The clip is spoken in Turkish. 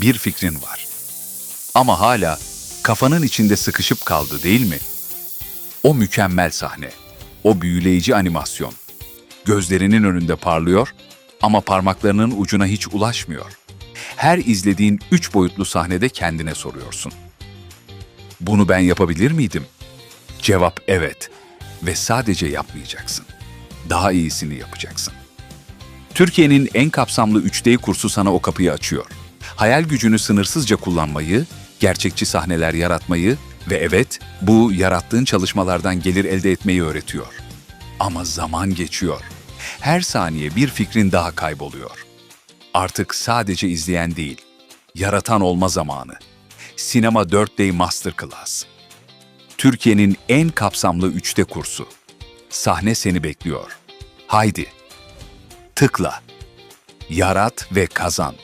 bir fikrin var. Ama hala kafanın içinde sıkışıp kaldı değil mi? O mükemmel sahne, o büyüleyici animasyon. Gözlerinin önünde parlıyor ama parmaklarının ucuna hiç ulaşmıyor. Her izlediğin üç boyutlu sahnede kendine soruyorsun. Bunu ben yapabilir miydim? Cevap evet ve sadece yapmayacaksın. Daha iyisini yapacaksın. Türkiye'nin en kapsamlı 3D kursu sana o kapıyı açıyor. Hayal gücünü sınırsızca kullanmayı, gerçekçi sahneler yaratmayı ve evet, bu yarattığın çalışmalardan gelir elde etmeyi öğretiyor. Ama zaman geçiyor. Her saniye bir fikrin daha kayboluyor. Artık sadece izleyen değil, yaratan olma zamanı. Sinema 4D Masterclass. Türkiye'nin en kapsamlı 3D kursu. Sahne seni bekliyor. Haydi, tıkla, yarat ve kazan.